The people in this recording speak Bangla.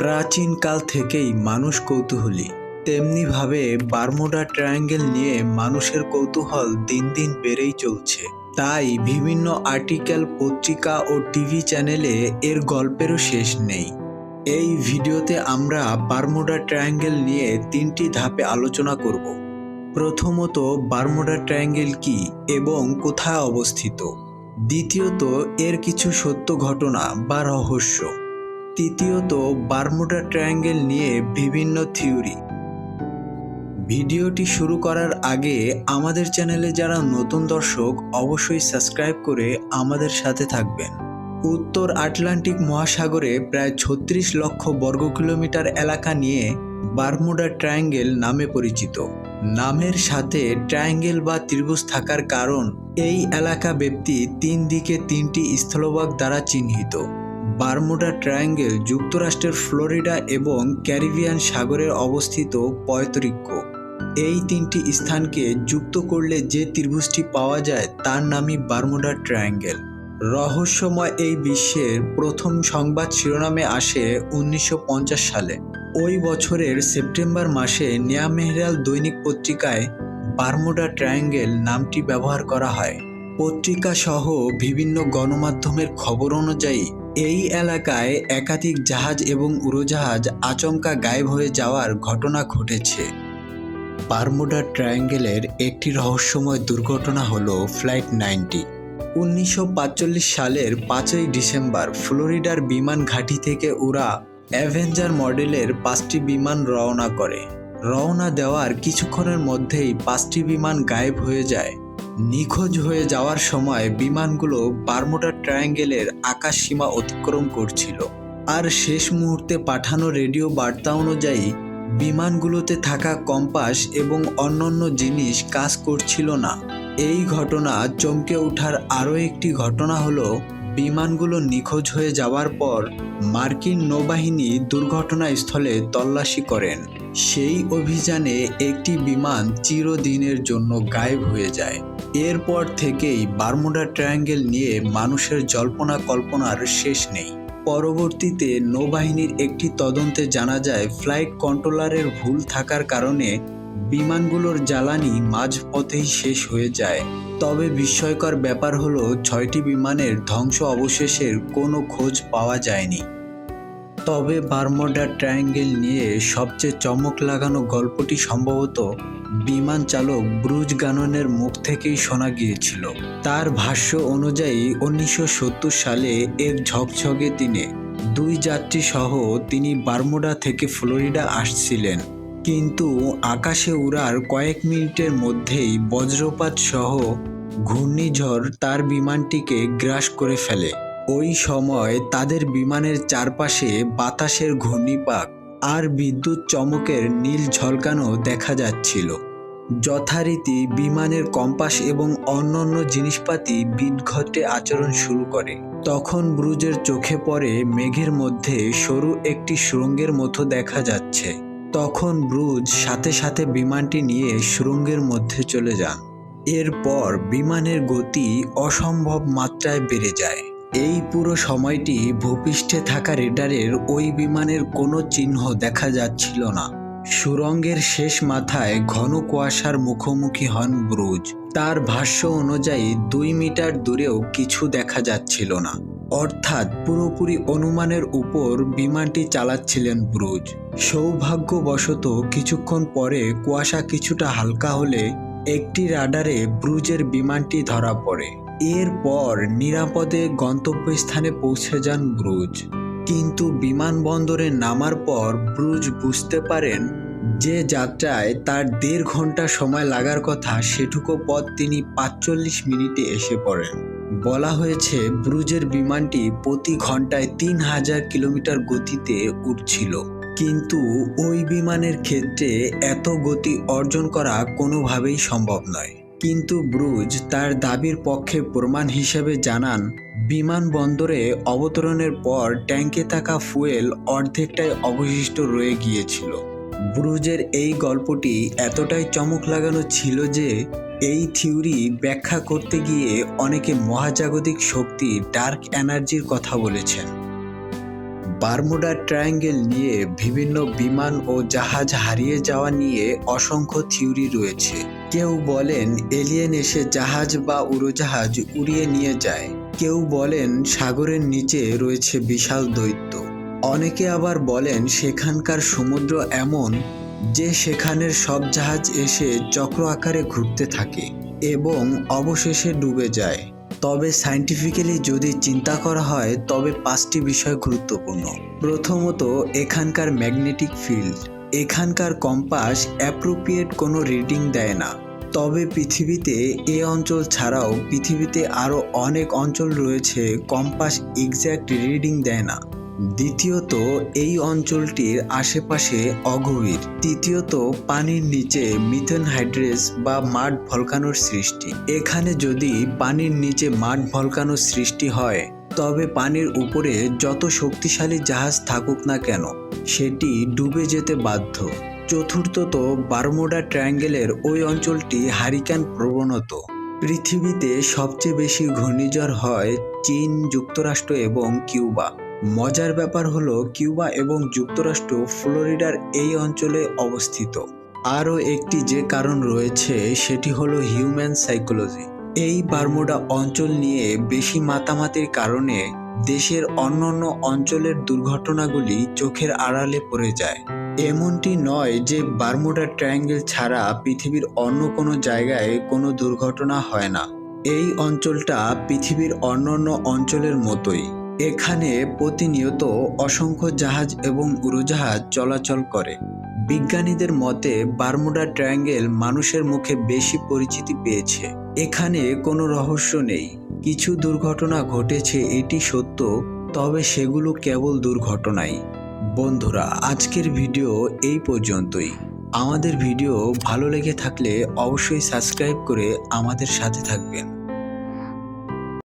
প্রাচীনকাল থেকেই মানুষ কৌতূহলী। তেমনিভাবে বারমুডা ট্রায়াঙ্গেল নিয়ে মানুষের কৌতূহল দিন দিন বেড়েই চলছে। তাই বিভিন্ন আর্টিকেল, পত্রিকা ও টিভি চ্যানেলে এর গল্পেরও শেষ নেই। এই ভিডিওতে আমরা বারমুডা ট্রায়াঙ্গেল নিয়ে তিনটি ধাপে আলোচনা করব। প্রথমত, বারমুডা ট্রায়াঙ্গেল কি এবং কোথায় অবস্থিত? দ্বিতীয়ত, এর কিছু সত্য ঘটনা বা রহস্য। তৃতীয়ত বারমুডা ট্রায়াঙ্গেল নিয়ে বিভিন্ন থিওরি। ভিডিওটি শুরু করার আগে আমাদের চ্যানেলে যারা নতুন দর্শক, অবশ্যই সাবস্ক্রাইব করে আমাদের সাথে থাকবেন। উত্তর আটলান্টিক মহাসাগরে প্রায় ছত্রিশ লক্ষ বর্গ কিলোমিটার এলাকা নিয়ে বারমুডা ট্রায়াঙ্গেল নামে পরিচিত। নামের সাথে ট্রায়াঙ্গেল বা ত্রিভুজ থাকার কারণ এই এলাকা ব্যক্তি তিন দিকে তিনটি স্থলভাগ দ্বারা চিহ্নিত। বারমুডা ট্রায়াঙ্গেল যুক্তরাষ্ট্রের ফ্লোরিডা এবং ক্যারিবিয়ান সাগরের অবস্থিত পয়তরিক্য এই তিনটি স্থানকে যুক্ত করলে যে ত্রিভুজটি পাওয়া যায় তার নামই বারমুডা ট্রায়াঙ্গেল। রহস্যময় এই বিশ্বের প্রথম সংবাদ শিরোনামে আসে উনিশশো পঞ্চাশ সালে। ওই বছরের সেপ্টেম্বর মাসে নিয়া মেহরাল দৈনিক পত্রিকায় বারমুডা ট্রায়াঙ্গেল নামটি ব্যবহার করা হয়। পত্রিকা সহ বিভিন্ন গণমাধ্যমের খবর অনুযায়ী এই এলাকায় একাধিক জাহাজ এবং উড়োজাহাজ আচমকা গায়েব হয়ে যাওয়ার ঘটনা ঘটেছে। বারমুডা ট্রায়াঙ্গেলের একটি রহস্যময় দুর্ঘটনা হল ফ্লাইট নাইনটি। উনিশশো সালের পাঁচই ডিসেম্বর ফ্লোরিডার বিমান ঘাঁটি থেকে উড়া অ্যাভেঞ্জার মডেলের পাঁচটি বিমান রওনা করে। রওনা দেওয়ার কিছুক্ষণের মধ্যেই পাঁচটি বিমান গায়েব হয়ে যায়। নিখোঁজ হয়ে যাওয়ার সময় বিমানগুলো বারমুডা ট্রায়াঙ্গেলের আকাশ সীমা অতিক্রম করছিল। আর শেষ মুহূর্তে পাঠানো রেডিও বার্তা অনুযায়ী, বিমানগুলোতে থাকা কম্পাস এবং অন্যান্য জিনিস কাজ করছিল না। এই ঘটনা চমকে ওঠার আরও একটি ঘটনা হলো, বিমানগুলো নিখোঁজ হয়ে যাওয়ার পর মার্কিন নৌবাহিনী দুর্ঘটনাস্থলে তল্লাশি করেন। সেই অভিযানে একটি বিমান চিরদিনের জন্য গায়েব হয়ে যায়। এরপর থেকেই বারমুডা ট্রায়াঙ্গেল নিয়ে মানুষের জল্পনা কল্পনার শেষ নেই। পরবর্তীতে নৌবাহিনীর একটি তদন্তে জানা যায়, ফ্লাইট কন্ট্রোলারের ভুল থাকার কারণে বিমানগুলোর জ্বালানি মাঝপথেই শেষ হয়ে যায়। তবে বিস্ময়কর ব্যাপার হলো, ছয়টি বিমানের ধ্বংস অবশেষের কোনো খোঁজ পাওয়া যায়নি। তবে বারমোডা ট্রায়াঙ্গেল নিয়ে সবচেয়ে চমক লাগানো গল্পটি সম্ভবত বিমান চালক ব্রুজ গাননের মুখ থেকেই শোনা গিয়েছিল। তার ভাষ্য অনুযায়ী, উনিশশো সত্তর সালে এক ঝকঝকে দিনে দুই যাত্রী সহ তিনি বারমুডা থেকে ফ্লোরিডা আসছিলেন। কিন্তু আকাশে উড়ার কয়েক মিনিটের মধ্যেই বজ্রপাত সহ ঘূর্ণিঝড় তার বিমানটিকে গ্রাস করে ফেলে। ওই সময় তাদের বিমানের চারপাশে বাতাসের ঘূর্ণিপাক আর বিদ্যুৎ চমকের নীল ঝলকানো দেখা যাচ্ছিল। যথারীতি বিমানের কম্পাস এবং অন্যান্য জিনিসপাতি বিদঘটে আচরণ শুরু করে। তখন ব্রুজের চোখে পড়ে মেঘের মধ্যে সরু একটি সুরঙ্গের মতো দেখা যাচ্ছে। তখন ব্রুজ সাথে সাথে বিমানটি নিয়ে সুরঙ্গের মধ্যে চলে যান। এরপর বিমানের গতি অসম্ভব মাত্রায় বেড়ে যায়। এই পুরো সময়টি ভূপৃষ্ঠে থাকা রেডারের ওই বিমানের কোনো চিহ্ন দেখা যাচ্ছিল না। সুরঙ্গের শেষ মাথায় ঘন কুয়াশার মুখোমুখি হন ব্রুজ। তার ভাষ্য অনুযায়ী দুই মিটার দূরেও কিছু দেখা যাচ্ছিল না। অর্থাৎ পুরোপুরি অনুমানের উপর বিমানটি চালাচ্ছিলেন ব্রুজ। সৌভাগ্যবশত কিছুক্ষণ পরে কুয়াশা কিছুটা হালকা হলে একটি রাডারে ব্রুজের বিমানটি ধরা পড়ে। এরপর নিরাপদে গন্তব্যস্থানে পৌঁছে যান ব্রুজ। কিন্তু বিমানবন্দরে নামার পর ব্রুজ বুঝতে পারেন যে যাত্রায় তার দেড় ঘণ্টা সময় লাগার কথা সেটুকু পথ তিনি পাঁচচল্লিশ মিনিটে এসে পড়েন। বলা হয়েছে ব্রুজের বিমানটি প্রতি ঘন্টায় তিন হাজার কিলোমিটার গতিতে উঠছিল কিন্তু ওই বিমানের ক্ষেত্রে এত গতি অর্জন করা কোনোভাবেই সম্ভব নয়। কিন্তু ব্রুজ তার দাবির পক্ষে প্রমাণ হিসেবে জানান বিমানবন্দরে অবতরণের পর ট্যাঙ্কে থাকা ফুয়েল অর্ধেকটাই অবশিষ্ট রয়ে গিয়েছিল। ব্রুজের এই গল্পটি এতটাই চমক লাগানো ছিল যে, এই থিওরি ব্যাখ্যা করতে গিয়ে অনেকে মহাজাগতিক শক্তি, ডার্ক এনার্জির কথা বলেছেন। বারমুডা ট্রায়াঙ্গেল নিয়ে বিভিন্ন বিমান ও জাহাজ হারিয়ে যাওয়া নিয়ে অসংখ্য থিওরি রয়েছে। কেউ বলেন এলিয়েন এসে জাহাজ বা উড়োজাহাজ উড়িয়ে নিয়ে যায়। কেউ বলেন সাগরের নিচে রয়েছে বিশাল দৈত্য। অনেকে আবার বলেন সেখানকার সমুদ্র এমন যে সেখানের সব জাহাজ এসে চক্র আকারে ঘুরতে থাকে এবং অবশেষে ডুবে যায়। তবে সায়েন্টিফিক্যালি যদি চিন্তা করা হয়, তবে পাঁচটি বিষয় গুরুত্বপূর্ণ। প্রথমত, এখানকার ম্যাগনেটিক ফিল্ড এখানকার কম্পাস অ্যাপ্রোপ্রিয়েট কোনো রিডিং দেয় না। তবে পৃথিবীতে এ অঞ্চল ছাড়াও পৃথিবীতে আরও অনেক অঞ্চল রয়েছে কম্পাস এক্স্যাক্ট রিডিং দেয় না। দ্বিতীয়ত, এই অঞ্চলটির আশেপাশে অগভীর। তৃতীয়ত, পানির নিচে মিথেন হাইড্রেস বা মাড ভলকানোর সৃষ্টি। এখানে যদি পানির নিচে মাড ভলকানোর সৃষ্টি হয়, তবে পানির উপরে যত শক্তিশালী জাহাজ থাকুক না কেন, সেটি ডুবে যেতে বাধ্য। চতুর্থত, বারমোডা ট্রায়াঙ্গেলের ওই অঞ্চলটি হারিকেন প্রবণত। পৃথিবীতে সবচেয়ে বেশি ঘূর্ণিঝড় হয় চীন, যুক্তরাষ্ট্র এবং কিউবা। মজার ব্যাপার হলো কিউবা এবং যুক্তরাষ্ট্র ফ্লোরিডার এই অঞ্চলে অবস্থিত। আরও একটি যে কারণ রয়েছে সেটি হলো হিউম্যান সাইকোলজি। এই বারমুডা অঞ্চল নিয়ে বেশি মাতামাতির কারণে দেশের অন্যান্য অঞ্চলের দুর্ঘটনাগুলি চোখের আড়ালে পড়ে যায়। এমনটি নয় যে বারমুডা ট্রায়াঙ্গেল ছাড়া পৃথিবীর অন্য কোনো জায়গায় কোনো দুর্ঘটনা হয় না। এই অঞ্চলটা পৃথিবীর অন্যান্য অঞ্চলের মতোই। এখানে প্রতিনিয়ত অসংখ্য জাহাজ এবং উড়োজাহাজ চলাচল করে। বিজ্ঞানীদের মতে, বারমুডা ট্রায়াঙ্গেল মানুষের মুখে বেশি পরিচিতি পেয়েছে। এখানে কোনো রহস্য নেই। কিছু দুর্ঘটনা ঘটেছে, এটি সত্য, তবে সেগুলো কেবল দুর্ঘটনাই। বন্ধুরা, আজকের ভিডিও এই পর্যন্তই। আমাদের ভিডিও ভালো লেগে থাকলে অবশ্যই সাবস্ক্রাইব করে আমাদের সাথে থাকবেন।